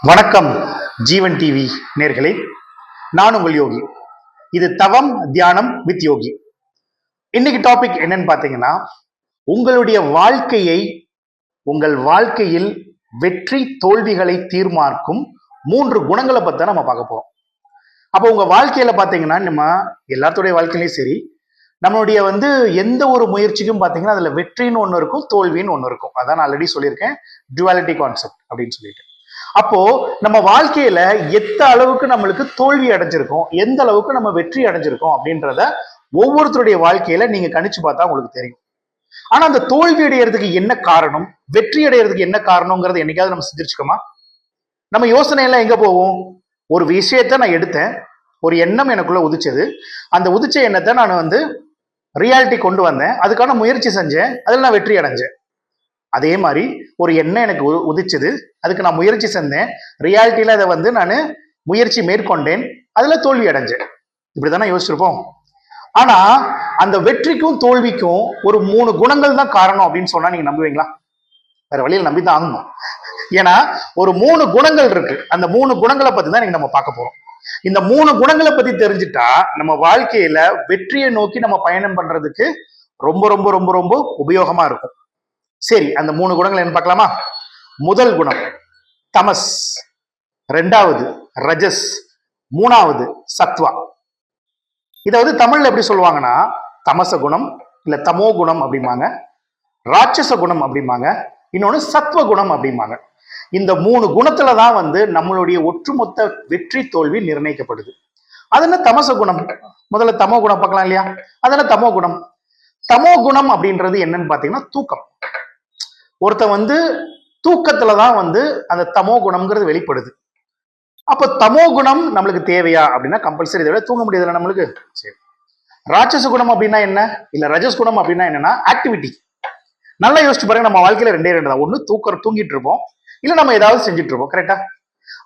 வணக்கம் ஜீவன் டிவி நேர்களே. நான் உங்கள் யோகி. இது தவம் தியானம் வித் யோகி. இன்னைக்கு டாபிக் என்னன்னு பார்த்தீங்கன்னா உங்களுடைய வாழ்க்கையை உங்கள் வாழ்க்கையில் வெற்றி தோல்விகளை தீர்மானிக்கும் மூன்று குணங்களை பற்றி நம்ம பார்க்க போறோம். அப்போ உங்க வாழ்க்கையில பார்த்தீங்கன்னா நம்ம எல்லாத்துடைய வாழ்க்கையிலையும் சரி நம்மளுடைய வந்து எந்த ஒரு முயற்சிக்கும் பார்த்தீங்கன்னா அதுல வெற்றின்னு ஒன்று இருக்கும் தோல்வின்னு ஒன்று இருக்கும். அதான் நான் ஆல்ரெடி சொல்லியிருக்கேன் டுவாலிட்டி கான்செப்ட் அப்படின்னு சொல்லிட்டு. அப்போ நம்ம வாழ்க்கையில எத்த அளவுக்கு நம்மளுக்கு தோல்வி அடைஞ்சிருக்கோம் எந்த அளவுக்கு நம்ம வெற்றி அடைஞ்சிருக்கோம் அப்படின்றத ஒவ்வொருத்தருடைய வாழ்க்கையில நீங்க கணிச்சு பார்த்தா உங்களுக்கு தெரியும். ஆனா அந்த தோல்வி அடையிறதுக்கு என்ன காரணம் வெற்றி அடையிறதுக்கு என்ன காரணம்ங்கிறது என்னைக்காவது நம்ம சிந்திச்சுக்கோமா? நம்ம யோசனை எல்லாம் எங்க போவோம் ஒரு விஷயத்த நான் எடுத்தேன் ஒரு எண்ணம் எனக்குள்ள உதிச்சது. அந்த உதிச்ச எண்ணத்தை நான் வந்து ரியாலிட்டி கொண்டு வந்தேன். அதுக்கான முயற்சி செஞ்சேன். அதில் நான் வெற்றி அடைஞ்சேன். அதே மாதிரி ஒரு எண்ணம் எனக்கு உ- உதிச்சது. அதுக்கு நான் முயற்சி செஞ்சேன். ரியாலிட்டியில் அதை வந்து நான் முயற்சி மேற்கொண்டேன். அதில் தோல்வி அடைஞ்சேன். இப்படிதானே யோசிச்சிருப்போம். ஆனால் அந்த வெற்றிக்கும் தோல்விக்கும் ஒரு மூணு குணங்கள் தான் காரணம் அப்படின்னு சொன்னால் நீங்கள் நம்புவீங்களா? வேற வழியில் நம்பி தான் ஆகணும். ஏன்னா ஒரு மூணு குணங்கள் இருக்கு. அந்த மூணு குணங்களை பற்றி தான் நீங்கள் நம்ம பார்க்க போகிறோம் இந்த மூணு குணங்களை பற்றி தெரிஞ்சுட்டா நம்ம வாழ்க்கையில் வெற்றியை நோக்கி நம்ம பயணம் பண்ணுறதுக்கு ரொம்ப ரொம்ப ரொம்ப ரொம்ப உபயோகமாக இருக்கும். சரி அந்த மூணு குணங்கள் என்ன பார்க்கலாமா? முதல் குணம் தமஸ். ரெண்டாவது ரஜஸ். மூணாவது சத்வா. இதை வந்து தமிழ்ல எப்படி சொல்லுவாங்கன்னா தமச குணம் இல்ல தமோ குணம் அப்படிம்பாங்க ராட்சச குணம் அப்படிம்பாங்க இன்னொன்னு சத்வ குணம் அப்படிம்பாங்க. இந்த மூணு குணத்துல தான் வந்து நம்மளுடைய ஒட்டுமொத்த வெற்றி தோல்வி நிர்ணயிக்கப்படுது. அது என்ன தமச குணம்? முதல்ல தமோ குணம் பார்க்கலாம் இல்லையா? அதெல்லாம் தமோ குணம்? தமோ குணம் அப்படின்றது என்னன்னு பாத்தீங்கன்னா தூக்கம். ஒருத்தன் வந்து தூக்கத்துல தான் வந்து அந்த தமோ குணம்ங்கிறது வெளிப்படுது. அப்ப தமோ குணம் நம்மளுக்கு தேவையா? அப்படின்னா கம்பல்சரி தேவை தூங்க முடியாதுல்ல நம்மளுக்கு? சரி. ராட்சச குணம் அப்படின்னா என்ன? இல்ல ரஜஸ் குணம் அப்படின்னா என்னன்னா ஆக்டிவிட்டி நல்லா யோசிச்சு பாருங்க நம்ம வாழ்க்கையில ரெண்டே ரெண்டு தான். ஒண்ணு தூக்கம் தூங்கிட்டு இருப்போம். இல்ல நம்ம ஏதாவது செஞ்சுட்டு இருப்போம் கரெக்டா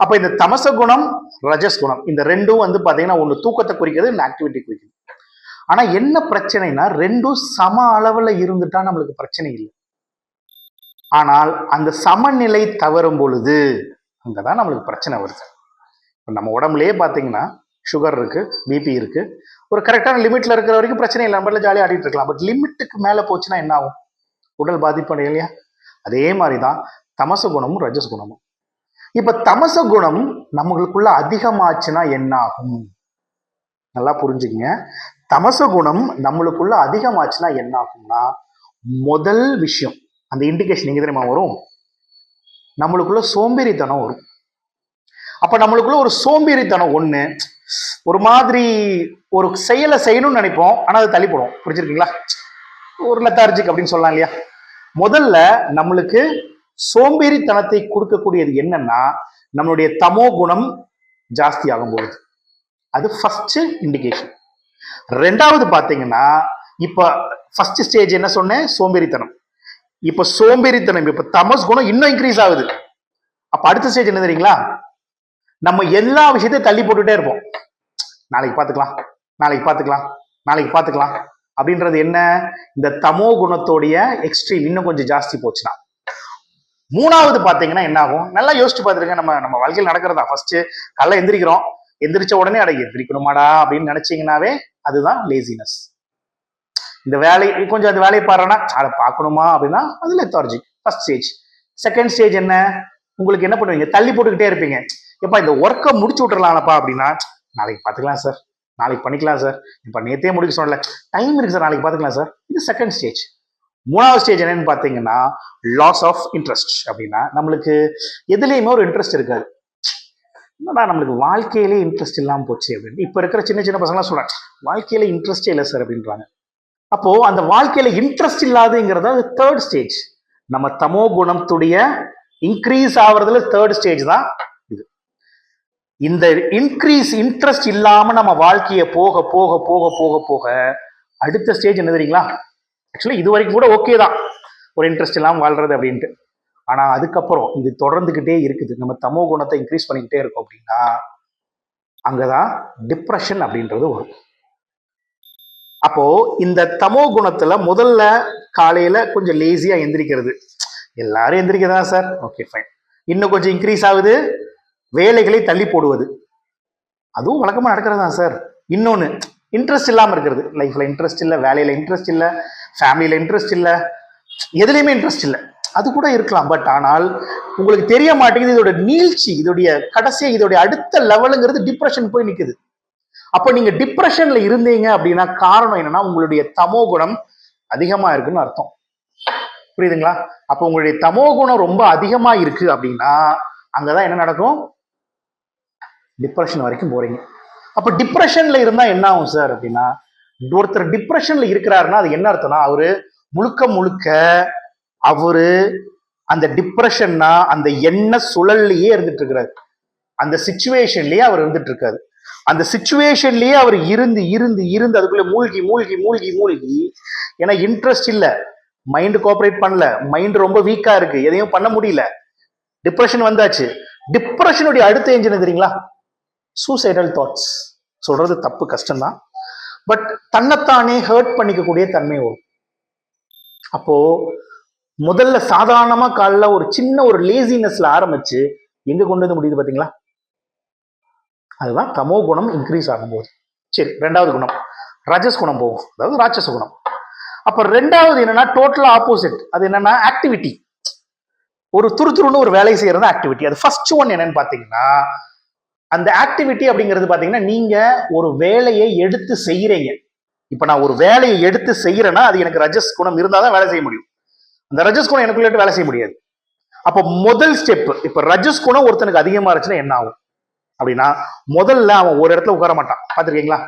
அப்ப இந்த தமச குணம் ரஜஸ் குணம் இந்த ரெண்டும் வந்து பாத்தீங்கன்னா ஒண்ணு தூக்கத்தை குறிக்கிறது இந்த ஆக்டிவிட்டி குறிக்குது. ஆனா என்ன பிரச்சனைனா ரெண்டும் சம அளவுல இருந்துட்டா நம்மளுக்கு பிரச்சனை இல்லை. ஆனால் அந்த சமநிலை தவறும் பொழுது அங்கே தான் நம்மளுக்கு பிரச்சனை வருது. இப்போ நம்ம உடம்புலேயே பார்த்தீங்கன்னா சுகர் இருக்குது பிபி இருக்குது ஒரு கரெக்டான லிமிட்ல இருக்கிற வரைக்கும் பிரச்சனை இல்லை. நம்மள ஜாலியாக ஆடிட்டு இருக்கலாம். பட் லிமிட்டுக்கு மேலே போச்சுன்னா என்ன ஆகும்? உடல் பாதிப்பு இல்லையா? அதே மாதிரி தான் தமச குணமும் ரஜஸ் குணமும். இப்போ தமச குணம் நம்மளுக்குள்ள அதிகமாச்சுன்னா என்ன ஆகும்? நல்லா புரிஞ்சுக்கங்க. தமச குணம் நம்மளுக்குள்ள அதிகமாச்சுன்னா என்ன ஆகும்னா முதல் விஷயம் அந்த இண்டிகேஷன் எங்கே தெரியுமா வரும்? நம்மளுக்குள்ள சோம்பேறித்தனம் வரும். அப்போ நம்மளுக்குள்ள ஒரு சோம்பேறித்தனம் ஒன்று ஒரு மாதிரி ஒரு செயலை செய்யணும்னு நினைப்போம் ஆனால் அது தள்ளிப்படும். புரிஞ்சிருக்கீங்களா? ஒரு லெத்தார்ஜிக் அப்படின்னு சொல்லலாம் இல்லையா? முதல்ல நம்மளுக்கு சோம்பேறித்தனத்தை கொடுக்கக்கூடியது என்னன்னா நம்மளுடைய தமோ குணம் ஜாஸ்தி ஆகும்போது அது ஃபர்ஸ்ட் இண்டிகேஷன் ரெண்டாவது பார்த்தீங்கன்னா இப்போ ஃபர்ஸ்ட் ஸ்டேஜ் என்ன சொன்னேன்? சோம்பேறித்தனம். இப்ப சோம்பேறித்தனம் இப்ப தமஸ் குணம் இன்னும் இன்க்ரீஸ் ஆகுது. அப்ப அடுத்த ஸ்டேஜ் என்ன தெரியுங்களா? நம்ம எல்லா விஷயத்தையும் தள்ளி போட்டுட்டே இருப்போம். நாளைக்கு பார்த்துக்கலாம் நாளைக்கு பார்த்துக்கலாம் நாளைக்கு பார்த்துக்கலாம். அப்படின்றது என்ன? இந்த தமோ குணத்தோடைய எக்ஸ்ட்ரீம் இன்னும் கொஞ்சம் ஜாஸ்தி போச்சுன்னா. மூணாவது பாத்தீங்கன்னா என்ன ஆகும்? நல்லா யோசிச்சு பார்த்துருங்க. நம்ம நம்ம வாழ்க்கையில் நடக்கிறதா? ஃபர்ஸ்ட் கல்ல எந்திரிக்கிறோம். எந்திரிச்ச உடனே அடைய எந்திரிக்கணுமாடா அப்படின்னு நினைச்சீங்கன்னாவே அதுதான் லேசினஸ் இந்த வேலை கொஞ்சம் அந்த வேலையை பாடுறேன்னா அதை பார்க்கணுமா அப்படின்னா அது lethargy first stage second stage என்ன? உங்களுக்கு என்ன பண்ணுவீங்க? தள்ளி போட்டுக்கிட்டே இருப்பீங்க. எப்பா இந்த ஒர்க்கை முடிச்சு விட்டுறலாம்ப்பா அப்படின்னா நாளைக்கு பார்த்துக்கலாம் சார் நாளைக்கு பண்ணிக்கலாம் சார் இப்போ நேத்தே முடிக்க சொன்னல டைம் இருக்கு சார் நாளைக்கு பார்த்துக்கலாம் சார் இது செகண்ட் ஸ்டேஜ் மூணாவது ஸ்டேஜ் என்னன்னு பார்த்தீங்கன்னா லாஸ் ஆஃப் இன்ட்ரெஸ்ட் அப்படின்னா நம்மளுக்கு எதுலேயுமே ஒரு இன்ட்ரெஸ்ட் இருக்காது. என்னடா நம்மளுக்கு வாழ்க்கையிலே இன்ட்ரெஸ்ட் இல்லாமல் போச்சு அப்படின்னு. இப்போ இருக்கிற சின்ன சின்ன பசங்களாம் சொல்கிறேன் வாழ்க்கையில இன்ட்ரெஸ்டே இல்லை சார் அப்படின்றாங்க. அப்போ அந்த வாழ்க்கையில இன்ட்ரெஸ்ட் இல்லாதுங்கிறத தேர்ட் ஸ்டேஜ் நம்ம தமோ குணத்துடைய இன்க்ரீஸ் ஆகுறதுல தேர்ட் ஸ்டேஜ் தான் இது. இந்த இன்க்ரீஸ் இன்ட்ரெஸ்ட் இல்லாம நம்ம வாழ்க்கையை போக போக போக போக போக அடுத்த ஸ்டேஜ் என்ன தெரியுங்களா? ஆக்சுவலி இது வரைக்கும் கூட ஓகே தான். ஒரு இன்ட்ரெஸ்ட் இல்லாமல் வாழ்றது அப்படின்ட்டு. ஆனா அதுக்கப்புறம் இது தொடர்ந்துகிட்டே இருக்குது. நம்ம தமோ குணத்தை இன்க்ரீஸ் பண்ணிக்கிட்டே இருக்கோம் அப்படின்னா அங்கதான் டிப்ரெஷன் அப்படின்றது வரும். அப்போ இந்த தமோ குணத்துல முதல்ல காலையில கொஞ்சம் லேசியா எந்திரிக்கிறது. எல்லாரும் எந்திரிக்கதான் சார் ஓகே ஃபைன் இன்னும் கொஞ்சம் இன்க்ரீஸ் ஆகுது. வேலைகளை தள்ளி போடுவது. அதுவும் வழக்கமா நடக்கிறது தான் சார் இன்னொன்னு இன்ட்ரெஸ்ட் இல்லாமல் இருக்கிறது. லைஃப்ல இன்ட்ரெஸ்ட் இல்லை வேலையில இன்ட்ரெஸ்ட் இல்லை ஃபேமிலியில இன்ட்ரெஸ்ட் இல்லை எதுலேயுமே இன்ட்ரெஸ்ட் இல்லை. அது கூட இருக்கலாம். பட் ஆனால் உங்களுக்கு தெரிய மாட்டேங்குது இதோட நீழ்ச்சி இதோடைய கடைசி இதோடைய அடுத்த லெவலுங்கிறது டிப்ரெஷன் போய் நிற்குது அப்போ நீங்க டிப்ரெஷன்ல இருந்தீங்க அப்படின்னா காரணம் என்னன்னா உங்களுடைய தமோ குணம் அதிகமா இருக்குன்னு அர்த்தம். புரியுதுங்களா? அப்போ உங்களுடைய தமோ குணம் ரொம்ப அதிகமா இருக்கு அப்படின்னா அங்கதான் என்ன நடக்கும்? டிப்ரெஷன் வரைக்கும் போறீங்க. அப்ப டிப்ரெஷன்ல இருந்தா என்ன ஆகும் சார் அப்படின்னா ஒருத்தர் டிப்ரெஷன்ல இருக்கிறாருன்னா அது என்ன அர்த்தம்னா அவரு முழுக்க முழுக்க அவரு அந்த டிப்ரெஷன்னா அந்த எண்ண சுழல்லையே இருந்துட்டு இருக்கிறாரு. அந்த சுச்சுவேஷன்லயே அவர் இருந்துட்டு இருக்காரு. அந்த சுச்சுவேஷன்லயே அவர் இருந்து இருந்து இருந்து அதுக்குள்ள மூழ்கி மூழ்கி மூழ்கி மூழ்கி. ஏன்னா இன்ட்ரெஸ்ட் இல்லை. மைண்டு கோஆப்ரேட் பண்ணல. மைண்ட் ரொம்ப வீக்கா இருக்கு. எதையும் பண்ண முடியல. டிப்ரெஷன் வந்தாச்சு. டிப்ரெஷனுடைய அடுத்த எஞ்சின் தெரியுங்களா? சூசைடல் தாட்ஸ் சொல்றது தப்பு கஷ்டம்தான். பட் தன்னைத்தானே ஹர்ட் பண்ணிக்கக்கூடிய தன்மை வரும். அப்போ முதல்ல சாதாரணமா காலைல ஒரு சின்ன ஒரு லேசினஸ்ல ஆரம்பிச்சு எங்க கொண்டு வந்து முடியுது பாத்தீங்களா? அதுதான் தமோ குணம் இன்க்ரீஸ் ஆகும்போது. சரி ரெண்டாவது குணம். ரஜஸ் குணம் போகும். அதாவது ராட்சச குணம். அப்போ ரெண்டாவது என்னன்னா டோட்டலாக ஆப்போசிட் அது என்னன்னா ஆக்டிவிட்டி ஒரு துருதுருன்னு ஒரு வேலை செய்யறது ஆக்டிவிட்டி அது ஃபர்ஸ்ட் ஒன் என்னன்னு பார்த்தீங்கன்னா அந்த ஆக்டிவிட்டி அப்படிங்கிறது பார்த்தீங்கன்னா நீங்க ஒரு வேலையை எடுத்து செய்யறீங்க. இப்போ நான் ஒரு வேலையை எடுத்து செய்யறேன்னா அது எனக்கு ரஜஸ் குணம் இருந்தால் தான் வேலை செய்ய முடியும். அந்த ரஜஸ் குணம் எனக்குள்ளே வேலை செய்ய முடியாது. அப்போ முதல் ஸ்டெப் இப்போ ரஜஸ் குணம் ஒருத்தனுக்கு அதிகமாக இருந்துச்சுன்னா என்ன ஆகும்? அப்படின்னா முதல்ல அவன் ஒரு இடத்துல உட்கார மாட்டான். பார்த்துருக்கீங்களா?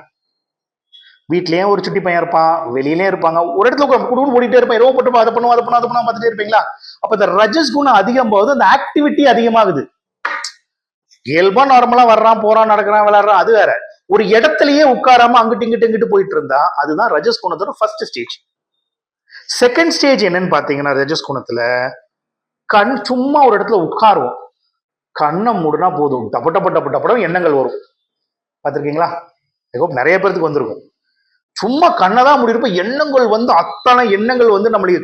வீட்லயே ஒரு சுட்டி பையன் இருப்பான் வெளியிலயும் இருப்பாங்க. ஒரு இடத்துல உட்கார குடும்பம் ஓடிட்டே இருப்பான். இரவு போட்டு அதை பண்ணுவோம் அதை பண்ணுவோம் அதை பண்ணுவோம் பார்த்துட்டே இருப்பீங்களா? அப்ப இந்த ரஜஸ் குணம் அதிகம் போது அந்த ஆக்டிவிட்டி அதிகமாகுது. இயல்பா நார்மலா வர்றான் போறான் நடக்கிறான் விளையாடுறான் அது வேற. ஒரு இடத்துலயே உட்காராம அங்கிட்டு இங்கிட்டு இங்கிட்டு போயிட்டு இருந்தா அதுதான் ரஜஸ் குணத்தோட ஃபர்ஸ்ட் ஸ்டேஜ் செகண்ட் ஸ்டேஜ் என்னன்னு பாத்தீங்கன்னா ரஜஸ் குணத்துல கண் சும்மா ஒரு இடத்துல உட்காருவோம். கண்ணை மூடுனா போதும். டப்பு டப்பு டப்பு டப்படம் எண்ணங்கள் வரும். பார்த்துருக்கீங்களா? ஹோப் நிறைய பேர்த்துக்கு வந்திருக்கும். சும்மா கண்ணை தான் முடியிருப்ப எண்ணங்கள் வந்து அத்தனை எண்ணங்கள் வந்து நம்மளை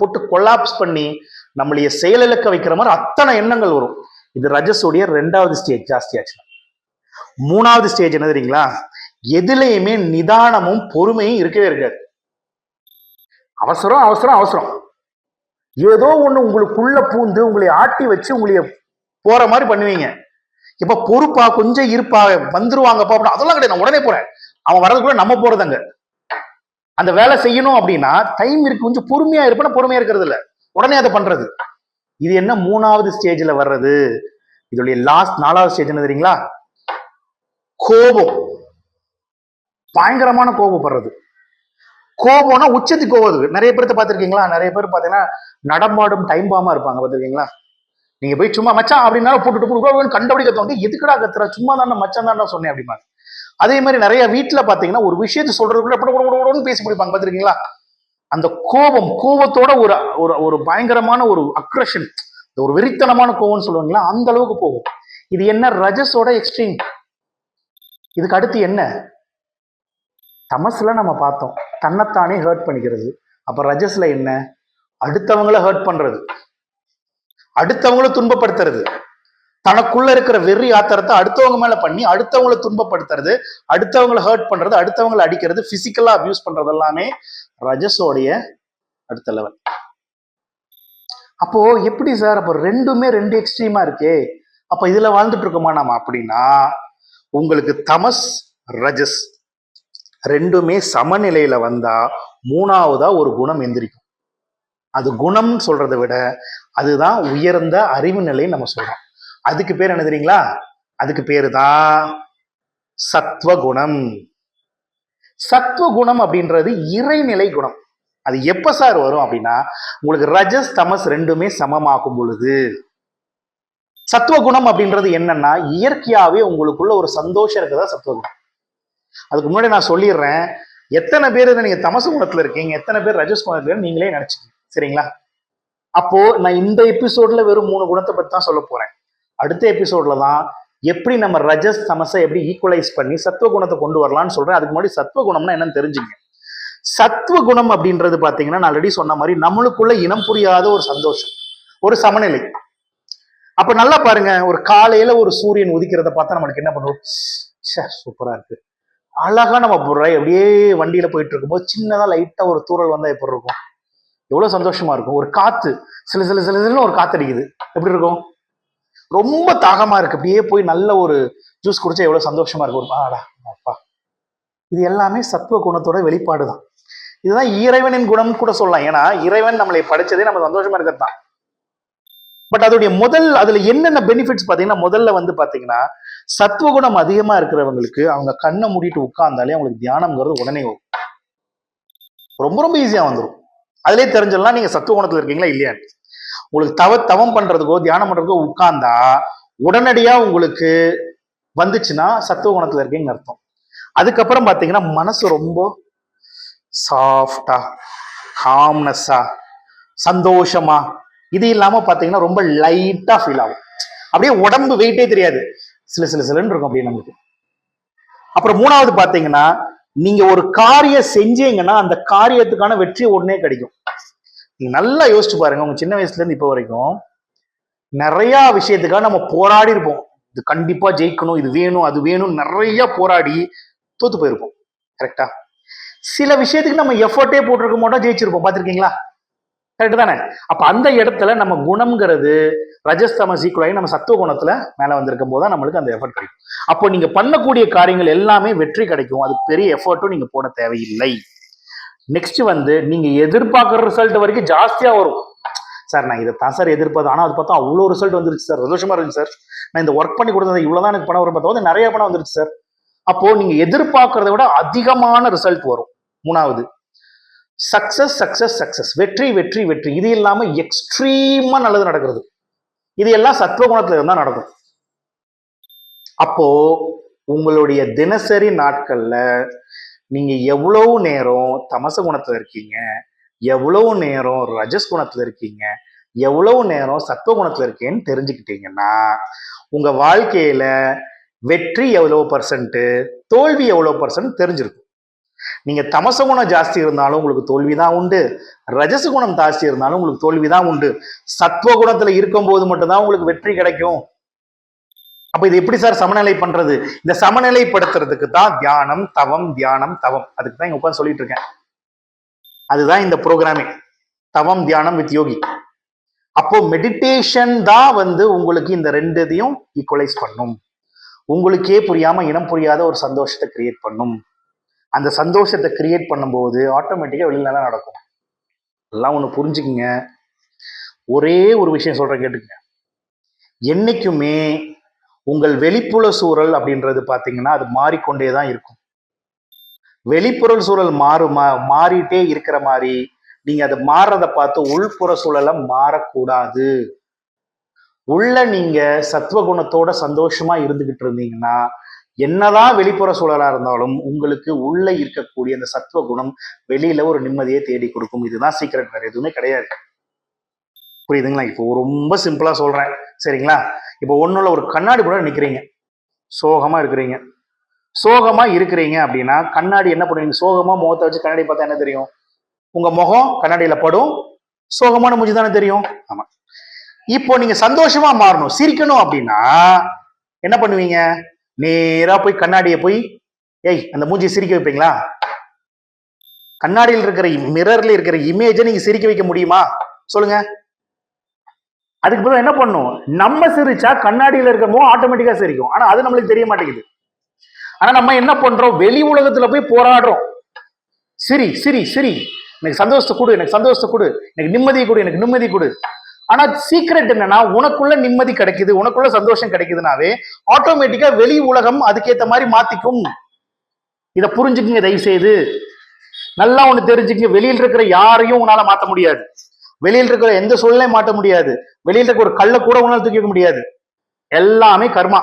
போட்டு கொலாப்ஸ் பண்ணி நம்மளைய செயலிழக்க வைக்கிற மாதிரி அத்தனை எண்ணங்கள் வரும். இது ரஜஸோடைய ரெண்டாவது ஸ்டேஜ் ஜாஸ்தியாச்சு மூணாவது ஸ்டேஜ் என்ன தெரியுங்களா? எதுலையுமே நிதானமும் பொறுமையும் இருக்கவே இருக்காது. அவசரம் அவசரம் அவசரம். ஏதோ ஒன்று உங்களுக்குள்ள பூந்து உங்களை ஆட்டி வச்சு உங்களைய போற மாதிரி பண்ணுவீங்க. இப்ப பொறுப்பா கொஞ்சம் இருப்பா வந்துருவாங்கப்பா அப்படின்னு அதெல்லாம் கிடையாது. நான் உடனே போறேன். அவன் வர்றதுக்குள்ள நம்ம போறதாங்க அந்த வேலை செய்யணும் அப்படின்னா டைம் இருக்கு கொஞ்சம் பொறுமையா இருப்பேன் பொறுமையா இருக்கிறது இல்ல. உடனே அதை பண்றது. இது என்ன மூணாவது ஸ்டேஜ்ல வர்றது? இதோடைய லாஸ்ட் நாலாவது ஸ்டேஜ் என்ன தெரியுங்களா? கோபம். பயங்கரமான கோபப்படுறது கோபம்னா உச்சத்துக்கு கோவது நிறைய பேர்த்த பார்த்திருக்கீங்களா? நிறைய பேர் பார்த்தீங்கன்னா நடமாடும் டைம் பாமா இருப்பாங்க பார்த்திருக்கீங்களா? நீங்க போய் சும்மா மச்சான் அப்படின்னா போட்டுட்டு போட்டு கண்டபடி கத்துவாங்க எதுக்குடா கத்துற? சும்மா தானே மச்சான் தானே சொன்னேன் அப்படிமா அதே மாதிரி நிறைய வீட்டுல பாத்தீங்கன்னா ஒரு விஷயத்தை சொல்றதுக்குள்ள எப்படி கூட கூட பேசி முடிப்பாங்க. பார்த்திருக்கீங்களா அந்த கோபம் கோபத்தோட ஒரு ஒரு ஒரு பயங்கரமான ஒரு அக்ரஷன் ஒரு வெறித்தனமான கோபம்னு சொல்லுவாங்களா அந்த அளவுக்கு போகும். இது என்ன? ரஜஸோட எக்ஸ்ட்ரீம் இதுக்கு அடுத்து என்ன? தமசுல நம்ம பார்த்தோம். தன்னைத்தானே ஹர்ட் பண்ணிக்கிறது. அப்ப ரஜஸ்ல என்ன? அடுத்தவங்கள ஹர்ட் பண்றது. அடுத்தவங்கள துன்பப்படுத்துறது. தனக்குள்ள இருக்கிற வெறி ஆத்திரத்தை அடுத்தவங்க மேல பண்ணி அடுத்தவங்களை துன்பப்படுத்துறது அடுத்தவங்கள ஹர்ட் பண்றது அடுத்தவங்களை அடிக்கிறது பிசிக்கலா அபியூஸ் பண்றது எல்லாமே ரஜஸோடைய அடுத்த லெவல் அப்போ எப்படி சார்? அப்போ ரெண்டுமே ரெண்டு எக்ஸ்ட்ரீமா இருக்கே. அப்ப இதுல வாழ்ந்துட்டு இருக்கோமா நாம? அப்படின்னா உங்களுக்கு தமஸ் ரஜஸ் ரெண்டுமே சமநிலையில வந்தா மூணாவதா ஒரு குணம் எந்திரிக்கும். அது குணம் சொல்றதை விட அதுதான் உயர்ந்த அறிவு நிலைன்னு நம்ம சொல்றோம். அதுக்கு பேர் என்ன தெரியுங்களா? அதுக்கு பேரு தான் சத்வகுணம். சத்வகுணம் அப்படின்றது இறைநிலை குணம். அது எப்ப சார் வரும் அப்படின்னா உங்களுக்கு ரஜஸ் தமஸ் ரெண்டுமே சமமாகும் பொழுது. சத்துவகுணம் அப்படின்றது என்னன்னா இயற்கையாவே உங்களுக்குள்ள ஒரு சந்தோஷம் இருக்குதா சத்துவகுணம் அதுக்கு முன்னாடி நான் சொல்லிடுறேன் எத்தனை பேர் நீங்க தமசு குணத்துல இருக்கீங்க எத்தனை பேர் ரஜஸ் குணத்துல நீங்களே நினைச்சுக்கீங்க. சரிங்களா? அப்போ நான் இந்த எபிசோட்ல வெறும் மூணு குணத்தை பத்தி தான் சொல்ல போறேன். அடுத்த எபிசோட்ல தான் எப்படி நம்ம ரஜஸ் தமசை எப்படி ஈக்குவலைஸ் பண்ணி சத்துவ குணத்தை கொண்டு வரலாம்னு சொல்றேன். அதுக்கு முன்னாடி சத்துவ குணம்னா என்னன்னு தெரிஞ்சுங்க. சத்துவ குணம் அப்படின்றது பாத்தீங்கன்னா நான் ஆல்ரெடி சொன்ன மாதிரி நம்மளுக்குள்ள இனம் புரியாத ஒரு சந்தோஷம் ஒரு சமநிலை. அப்ப நல்லா பாருங்க ஒரு காலையில ஒரு சூரியன் உதிக்கிறத பார்த்தா நம்மளுக்கு என்ன பண்ணுவோம் சூப்பரா இருக்கு. அழகா நம்ம போடுற அப்படியே வண்டியில போயிட்டு இருக்கும்போது சின்னதா லைட்டா ஒரு தூரல் வந்தா எப்படி இருக்கும்? எவ்வளவு சந்தோஷமா இருக்கும். ஒரு காற்று சில சில சில சில ஒரு காற்று அடிக்குது எப்படி இருக்கும்? ரொம்ப தாகமா இருக்கு. அப்படியே போய் நல்ல ஒரு ஜூஸ் குடிச்சா எவ்வளவு சந்தோஷமா இருக்கும். ஒரு ஆடா அப்பா. இது எல்லாமே சத்துவ குணத்தோட வெளிப்பாடு தான் இதுதான் இறைவனின் குணம் கூட சொல்லலாம். ஏன்னா இறைவன் நம்மளை படைச்சதே நம்ம சந்தோஷமா இருக்கிறது தான் பட் அதோடைய முதல் அதுல என்னென்ன பெனிஃபிட்ஸ் பாத்தீங்கன்னா முதல்ல வந்து பாத்தீங்கன்னா சத்துவகுணம் அதிகமா இருக்கிறவங்களுக்கு அவங்க கண்ணை மூடிட்டு உட்கார்ந்தாலே அவங்களுக்கு தியானம்ங்கிறது உடனே வரும். ரொம்ப ரொம்ப ஈஸியா வந்துடும் அதுலேயே தெரிஞ்சிடலாம் நீங்க சத்துவகுணத்துல இருக்கீங்களா இல்லையா உங்களுக்கு தவ தவம் பண்றதுக்கோ தியானம் பண்றதுக்கோ உட்கார்ந்தா உடனடியா உங்களுக்கு வந்துச்சுன்னா சத்துவ குணத்துல இருக்கீங்கன்னு அர்த்தம். அதுக்கப்புறம் பாத்தீங்கன்னா மனசு ரொம்ப சாஃப்டா காம்னஸ்ஸா சந்தோஷமா இது இல்லாம பாத்தீங்கன்னா ரொம்ப லைட்டா ஃபீல் ஆகும். அப்படியே உடம்பு வெயிட்டே தெரியாது. சில சில சிலன்னு இருக்கும் அப்படியே நமக்கு அப்புறம் மூணாவது பாத்தீங்கன்னா நீங்க ஒரு காரியம் செஞ்சீங்கன்னா அந்த காரியத்துக்கான வெற்றி உடனே கிடைக்கும். நீங்க நல்லா யோசிச்சு பாருங்க உங்க சின்ன வயசுல இருந்து இப்ப வரைக்கும் நிறைய விஷயத்துக்காக நம்ம போராடி இருப்போம். இது கண்டிப்பா ஜெயிக்கணும் இது வேணும் அது வேணும் நிறைய போராடி தோத்து போயிருப்போம். கரெக்டா சில விஷயத்துக்கு நம்ம எஃபர்ட்டே போட்டிருக்க மாட்டோம் ஜெயிச்சிருப்போம். பார்த்திருக்கீங்களா? கரெக்டு தானே? அப்ப அந்த இடத்துல நம்ம குணம்ங்கிறது ரஜஸ்தமஸ் ஈக்குவல் ஆகி நம்ம சத்துவ குணத்துல மேல வந்திருக்கும் போது தான் நம்மளுக்கு அந்த எஃபர்ட் கிடைக்கும். அப்போ நீங்க பண்ணக்கூடிய காரியங்கள் எல்லாமே வெற்றி கிடைக்கும். அது பெரிய எஃபர்ட்டும் நீங்க போட தேவையில்லை. நெக்ஸ்ட் வந்து நீங்க எதிர்பார்க்குற ரிசல்ட் வரைக்கும் ஜாஸ்தியா வரும். சார் நான் இதை தான் சார் எதிர்பார்த்தேன் ஆனால் அது பார்த்தா அவ்வளோ ரிசல்ட் வந்துருச்சு சார். சந்தோஷமா இருக்கு சார். நான் இந்த ஒர்க் பண்ணி கொடுத்தது இவ்வளவுதான் எனக்கு பணம் வரும். பார்த்தா நிறைய பணம் வந்துருச்சு சார். அப்போ நீங்க எதிர்பார்க்கறத விட அதிகமான ரிசல்ட் வரும். மூணாவது சக்சஸ் சக்சஸ் சக்சஸ் வெற்றி வெற்றி வெற்றி. இது இல்லாமல் எக்ஸ்ட்ரீமாக நல்லது நடக்கிறது. இது எல்லாம் சத்துவகுணத்துல இருந்தால் நடக்கும். அப்போ உங்களுடைய தினசரி நாட்கள்ல நீங்க எவ்வளவு நேரம் தமச குணத்துல இருக்கீங்க? எவ்வளவு நேரம் ரஜஸ் குணத்துல இருக்கீங்க? எவ்வளவு நேரம் சத்துவ குணத்துல இருக்கீங்கன்னு தெரிஞ்சுக்கிட்டீங்கன்னா உங்க வாழ்க்கையில வெற்றி எவ்வளவு பர்சன்ட் தோல்வி எவ்வளவு பர்சன்ட் தெரிஞ்சிருக்கும். நீங்கள் தமச குணம் ஜாஸ்தி இருந்தாலும் உங்களுக்கு தோல்வி தான் உண்டு. ரஜச குணம் ஜாஸ்தி இருந்தாலும் உங்களுக்கு தோல்வி தான் உண்டு. சத்துவ குணத்தில் இருக்கும்போது மட்டும்தான் உங்களுக்கு வெற்றி கிடைக்கும். அப்போ இது எப்படி சார் சமநிலை பண்ணுறது இந்த சமநிலைப்படுத்துறதுக்கு தான் தியானம் தவம் தியானம் தவம். அதுக்கு தான் இங்கே உட்காந்து சொல்லிட்டு இருக்கேன். அதுதான் இந்த ப்ரோக்ராமே தவம் தியானம் வித் யோகி. அப்போ மெடிடேஷன் தான் வந்து உங்களுக்கு இந்த ரெண்டு இதையும் ஈக்குவலைஸ் பண்ணும். உங்களுக்கே புரியாம இனம் புரியாத ஒரு சந்தோஷத்தை கிரியேட் பண்ணும். அந்த சந்தோஷத்தை கிரியேட் பண்ணும்போது ஆட்டோமேட்டிக்காக வெளியில தான் நடக்கும். எல்லாம் ஒன்று புரிஞ்சுக்குங்க. ஒரே ஒரு விஷயம் சொல்கிறேன் கேட்டுக்கங்க. என்னைக்குமே உங்கள் வெளிப்புற சூழல் அப்படின்றது பார்த்தீங்கன்னா அது மாறிக்கொண்டே தான் இருக்கும். வெளிப்புற சூழல் மாறு மா- மாறிட்டே இருக்கிற மாதிரி நீங்கள் அதை மாறுறதை பார்த்து உள்புற சூழலை மாறக்கூடாது. உள்ள நீங்கள் சத்துவ குணத்தோட இருந்துக்கிட்டு இருந்தீங்கன்னா என்னதான் வெளிப்புற சூழலா இருந்தாலும் உங்களுக்கு உள்ள இருக்கக்கூடிய அந்த சத்துவ குணம் வெளியில ஒரு நிம்மதியை தேடி கொடுக்கும். இதுதான் சீக்கிரம் வேற எதுவுமே கிடையாது. புரியுதுங்களா? இப்போ ரொம்ப சிம்பிளா சொல்றேன். சரிங்களா? இப்போ ஒண்ணுல ஒரு கண்ணாடி கூட நிக்கிறீங்க. சோகமா இருக்கிறீங்க. சோகமா இருக்கிறீங்க அப்படின்னா கண்ணாடி என்ன பண்ணுவீங்க? சோகமா முகத்தை வச்சு கண்ணாடி பார்த்தா என்ன தெரியும்? உங்க முகம் கண்ணாடியில படும். சோகமான மூஞ்சி தானே தெரியும்? ஆமா. இப்போ நீங்க சந்தோஷமா மாறணும். சிரிக்கணும் அப்படின்னா என்ன பண்ணுவீங்க? நேரா போய் கண்ணாடியை போய் ஏய் அந்த மூஞ்சியை சிரிக்க வைப்பீங்களா? கண்ணாடியில் இருக்கிற மிரர்ல இருக்கிற இமேஜை நீங்க சிரிக்க வைக்க முடியுமா? சொல்லுங்க. அதுக்கு பிறகு என்ன பண்ணும் நம்ம சிரிச்சா கண்ணாடியில இருக்கிற முகம் ஆட்டோமேட்டிக்கா சிரிக்கும். ஆனா அது நம்மளுக்கு தெரிய மாட்டேங்குது. ஆனா நம்ம என்ன பண்றோம்? வெளி உலகத்துல போய் போராடுறோம். சிரி சிரி சிரி. எனக்கு சந்தோஷத்தை கொடு எனக்கு சந்தோஷத்தை கொடு. எனக்கு நிம்மதியை கொடு எனக்கு நிம்மதி கொடு. ஆனா சீக்ரெட் என்னன்னா உனக்குள்ள நிம்மதி கிடைக்குது உனக்குள்ள சந்தோஷம் கிடைக்குதுனாவே ஆட்டோமேட்டிக்கா வெளி உலகம் அதுக்கேத்த மாதிரி மாத்திக்கும். இத புரிஞ்சுக்குங்க தயவு செய்து நல்லா ஒண்ணு தெரிஞ்சுக்கங்க. வெளியில் இருக்கிற யாரையும் உன்னால மாத்த முடியாது. வெளியில் இருக்கிற எந்த சூழ்நிலையும் மாட்ட முடியாது. வெளியில் இருக்கிற ஒரு கல்லை கூட உன்னால தூக்கிக்க முடியாது. எல்லாமே கர்மா.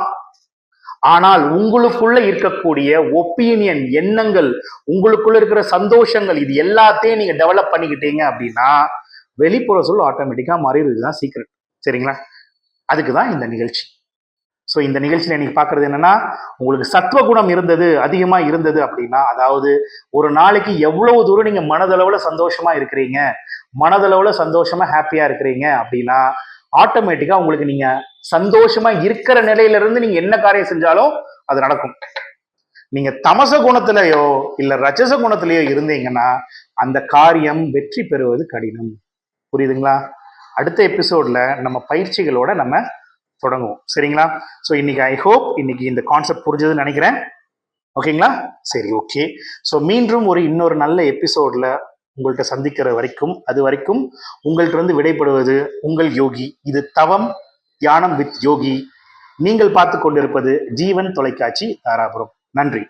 ஆனால் உங்களுக்குள்ள இருக்கக்கூடிய ஒப்பீனியன் எண்ணங்கள் உங்களுக்குள்ள இருக்கிற சந்தோஷங்கள் இது எல்லாத்தையும் நீங்க டெவலப் பண்ணிக்கிட்டீங்க அப்படின்னா வெளிப்புற சொல் ஆட்டோமேட்டிக்காக மாறிடுது தான் சீக்கிரம் சரிங்களா? அதுக்கு தான் இந்த நிகழ்ச்சி. ஸோ இந்த நிகழ்ச்சியில் இன்னைக்கு பார்க்கறது என்னன்னா உங்களுக்கு சத்துவ குணம் இருந்தது அதிகமாக இருந்தது அப்படின்னா அதாவது ஒரு நாளைக்கு எவ்வளவு தூரம் நீங்கள் மனதளவில் சந்தோஷமாக இருக்கிறீங்க மனதளவில் சந்தோஷமாக ஹாப்பியாக இருக்கிறீங்க அப்படின்னா ஆட்டோமேட்டிக்காக உங்களுக்கு நீங்கள் சந்தோஷமாக இருக்கிற நிலையிலிருந்து நீங்கள் என்ன காரியம் செஞ்சாலும் அது நடக்கும். நீங்க தமச குணத்திலேயோ இல்ல ரஜச குணத்திலேயோ இருந்தீங்கன்னா அந்த காரியம் வெற்றி பெறுவது கடினம். புரியுதுங்களா? அடுத்த எபிசோடில் நம்ம பயிற்சிகளோட நம்ம தொடங்குவோம். சரிங்களா? ஸோ இன்னைக்கு ஐ ஹோப் இன்னைக்கு இந்த கான்செப்ட் புரிஞ்சதுன்னு நினைக்கிறேன். ஓகேங்களா சரி ஓகே ஸோ மீண்டும் ஒரு இன்னொரு நல்ல எபிசோடில் உங்கள்கிட்ட சந்திக்கிற வரைக்கும் அது வரைக்கும் உங்கள்கிட்ட இருந்து விடைபடுவது உங்கள் யோகி. இது தவம் தியானம் வித் யோகி. நீங்கள் பார்த்து கொண்டிருப்பது ஜீவன் தொலைக்காட்சி தாராபுரம். நன்றி.